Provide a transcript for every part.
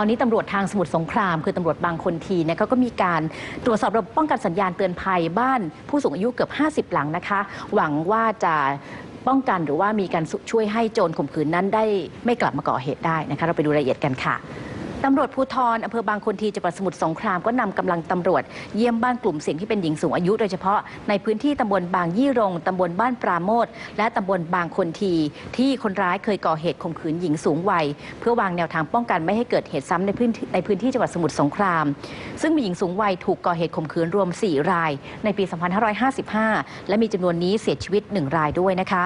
ตอนนี้ตำรวจทางสมุทรสงคราม คือตำรวจบางคนทีเนี่ยเขาก็มีการตรวจสอบระบบป้องกันสัญญาณเตือนภัยบ้านผู้สูงอายุเกือบ 50 หลังนะคะ หวังว่าจะป้องกันหรือว่ามีการช่วยให้โจรข่มขืนนั้นได้ไม่กลับมาก่อเหตุได้นะคะ เราไปดูรายละเอียดกันค่ะ ตำรวจภูธรอำเภอบางคนทีจังหวัดสมุทรสงครามก็นำกำลังตำรวจ เยี่ยมบ้านกลุ่มเสี่ยงที่เป็นหญิงสูงอายุโดยเฉพาะในพื้นที่ตำบลบางยี่รงตำบลบ้านปราโมทและตำบลบางคนที ที่คนร้ายเคยก่อเหตุข่มขืนหญิงสูงวัย เพื่อวางแนวทางป้องกันไม่ให้เกิดเหตุซ้ำในพื้นในพื้นที่จังหวัดสมุทรสงคราม ซึ่งมีหญิงสูงวัยถูกก่อเหตุข่มขืนรวม 4 ราย ในปี 2555 และมีจำนวนนี้เสียชีวิต 1 รายด้วยนะคะ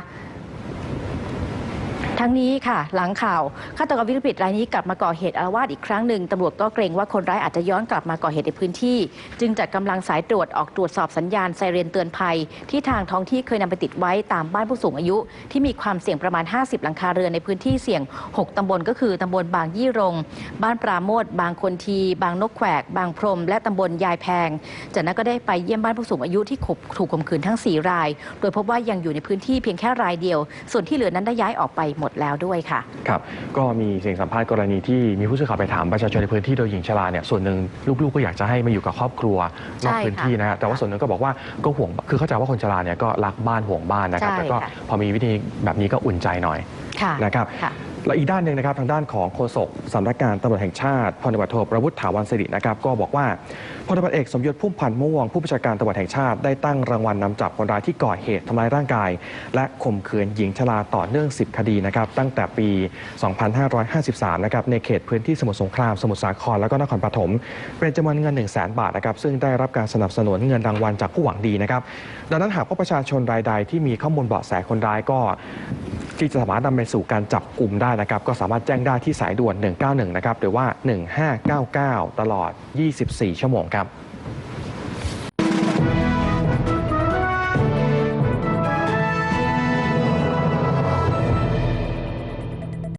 ทั้งนี้ค่ะ หลังข่าวฆาตกรวิปริตรายนี้กลับมาก่อเหตุอาละวาดอีกครั้งหนึ่งตำรวจก็เกรงว่าคนร้ายอาจจะย้อนกลับมาก่อเหตุในพื้นที่ จึงจัดกำลังสายตรวจออกตรวจสอบสัญญาณไซเรนเตือนภัย ที่ทางท้องที่เคยนำไปติดไว้ตามบ้านผู้สูงอายุ ที่มีความเสี่ยงประมาณ 50 หลังคาเรือนในพื้นที่เสี่ยง 6 ตำบลก็คือตำบลบางยี่รง บ้านปราโมทบางคนที บางนกแขวก บางพรม และตำบลยายแพง จากนั้นก็ได้ไปเยี่ยมบ้านผู้สูงอายุที่ถูกข่มขืนทั้ง 4 ราย โดยพบว่ายังอยู่ในพื้นที่เพียงแค่รายเดียว ส่วนที่เหลือนั้นได้ย้ายออกไปหมดแล้วด้วยค่ะ ครับ ก็มีเสียงสัมภาษณ์กรณีที่มีผู้สื่อข่าวไปถามประชาชนในพื้นที่โดยหญิงชราเนี่ยส่วนหนึ่งลูกๆก็อยากจะให้มาอยู่กับครอบครัวนอกใช่พื้นที่นะฮะแต่ว่าส่วนหนึ่งก็บอกว่าก็ห่วงคือเข้าใจว่าคนชราเนี่ยก็รักบ้านห่วงบ้านนะครับใช่แต่ก็ค่ะพอมีวิธีแบบนี้ก็อุ่นใจหน่อยค่ะนะครับค่ะ และอีกด้านหนึ่งนะครับทางด้านของโฆษกสำนักงานตำรวจแห่งชาติพลตำรวจโทประวุฒิถาวรสิรินะครับก็บอกว่าพลตำรวจเอกสมยศพุ่มพันธ์ม่วงผู้บัญชาการตำรวจแห่งชาติได้ตั้งรางวัลนำจับคนร้ายที่ก่อเหตุทำร้ายร่างกาย และข่มขืนหญิงชราต่อเนื่อง 10 คดีนะครับตั้งแต่ปี 2553 นะครับในเขตพื้นที่สมุทรสงครามสมุทรสาครแล้วก็นครปฐมเป็นจำนวนเงิน 1 0 0 0 0แบาทนะครับซึ่งได้รับการสนับสนุนเงินรางวัลจากผู้หวังดีนะครับดังนั้นหากว่าประชาชนรายใดที่มีข้อมูลเบาะแสคนร้ายก็ ที่จะสามารถนำไปสู่การจับกลุ่มได้นะครับ ก็สามารถแจ้งได้ที่สายด่วน 191 นะครับ หรือว่า 1599 ตลอด 24 ชั่วโมงครับ